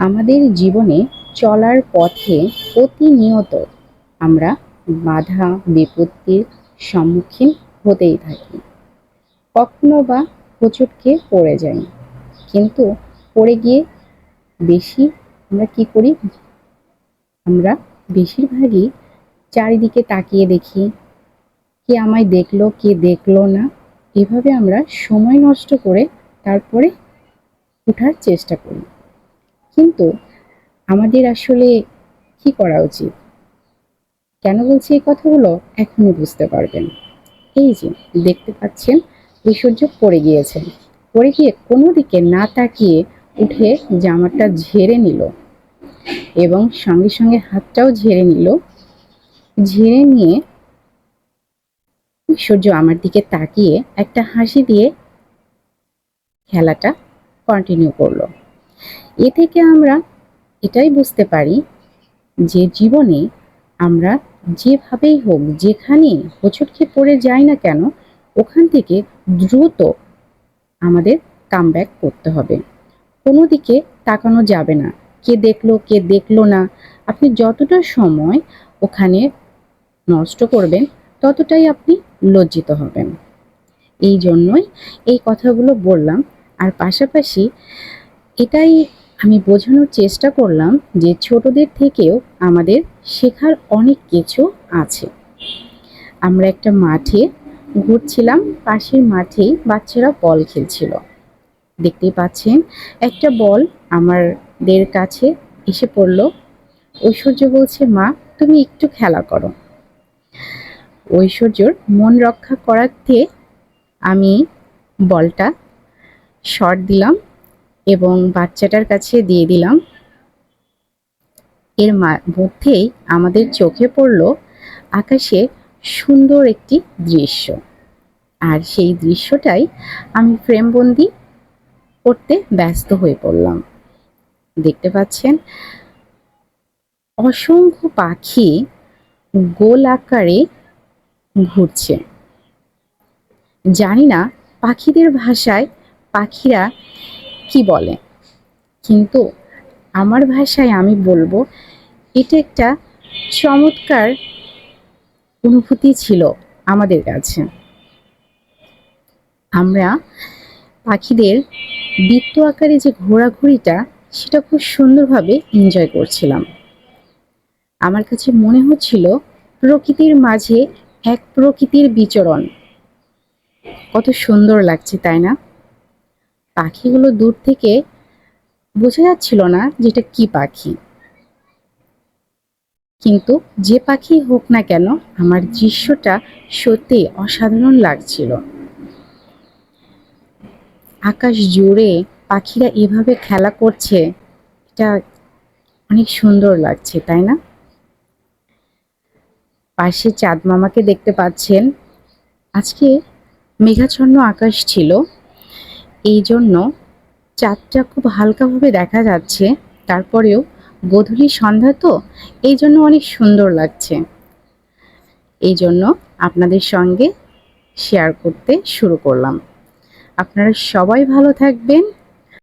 আমাদের জীবনে চলার পথে প্রতিনিয়ত আমরা বাধা, বিপত্তির সম্মুখীন হতেই থাকি। কখনো বা হোঁচট খেয়ে পড়ে যাই, কিন্তু পড়ে গিয়ে বেশি আমরা কি করি? আমরা বেশিরভাগই চারিদিকে তাকিয়ে দেখি, কে আমায় দেখল, কে দেখল না, এভাবে আমরা সময় নষ্ট করে তারপরে ওঠার চেষ্টা করি। কিন্তু আমাদের আসলে কি করা উচিত? কেন বলছি এই কথাগুলো? এখনই বুঝতে পারবেন। এই যে, দেখতে পাচ্ছেন ঐশ্বর্য পড়ে গিয়েছে পড়ে গিয়ে কোনো দিকে না তাকিয়ে উঠে জামাটা ঝেড়ে নিল এবং সঙ্গে সঙ্গে হাতটাও ঝেড়ে নিল। ঝেড়ে নিয়ে ঐশ্বর্য আমার দিকে তাকিয়ে একটা হাসি দিয়ে খেলাটা কন্টিনিউ করল। এ থেকে আমরা এটাই বুঝতে পারি যে জীবনে আমরা যেভাবেই হোক, যেখানে হোঁচটকে পড়ে যাই না কেন, ওখান থেকে দ্রুত আমাদের কাম করতে হবে। কোনো দিকে তাকানো যাবে না। কে দেখল কে দেখল না। আপনি যতটা সময় ওখানে নষ্ট করবেন, ততটাই আপনি লজ্জিত হবেন। এই জন্যই এই কথাগুলো বললাম। আর পাশাপাশি এটাই আমি বোঝানোর চেষ্টা করলাম যে ছোটদের থেকেও আমাদের শেখার অনেক কিছু আছে। আমরা একটা মাঠে ঘুরছিলাম, পাশের মাঠেই বাচ্চারা বল খেলছিল। দেখতেই পাচ্ছেন, একটা বল আমাদের কাছে এসে পড়ল। ঐশ্বর্য বলছে, মা, তুমি একটু খেলা করো। ঐশ্বর্যর মন রক্ষা করাতে আমি বলটা শর্ট দিলাম। এবং বাচ্চাটার কাছে দিয়ে দিলাম। এর মধ্যেই আমাদের চোখে পড়ল আকাশে সুন্দর একটি দৃশ্য। আর সেই দৃশ্যটাই আমি ফ্রেমবন্দি করতে ব্যস্ত হয়ে পড়লাম। দেখতে পাচ্ছেন, অসংখ্য পাখি গোল আকারে ঘুরছে। জানি না পাখিদের ভাষায় পাখিরা কি বলে? কিন্তু আমার ভাষায় আমি বলব, এটা একটা চমৎকার অনুভূতি ছিল আমাদের কাছে। আমরা পাখিদের বৃত্ত আকারে যে ঘোরাঘুরিটা, সেটা খুব সুন্দরভাবে এনজয় করছিলাম। আমার কাছে মনে হচ্ছিল প্রকৃতির মাঝে এক প্রকৃতির বিচরণ। কত সুন্দর লাগছে, তাই না? পাখিগুলো দূর থেকে বোঝা যাচ্ছিল না যেটা কি পাখি। কিন্তু যে পাখি হোক না কেন আমার দৃশ্যটা সত্যি অসাধারণ লাগছিল। আকাশ জুড়ে পাখিরা এভাবে খেলা করছে, এটা অনেক সুন্দর লাগছে, তাই না? পাশে চাঁদ মামাকে দেখতে পাচ্ছেন। আজকে মেঘাচ্ছন্ন আকাশ ছিল। এই জন্য চাঁদটা খুব হালকাভাবে দেখা যাচ্ছে, তারপরেও গধূলি সন্ধ্যা তো এই জন্য অনেক সুন্দর লাগছে। এই জন্য আপনাদের সঙ্গে শেয়ার করতে শুরু করলাম। আপনারা সবাই ভালো থাকবেন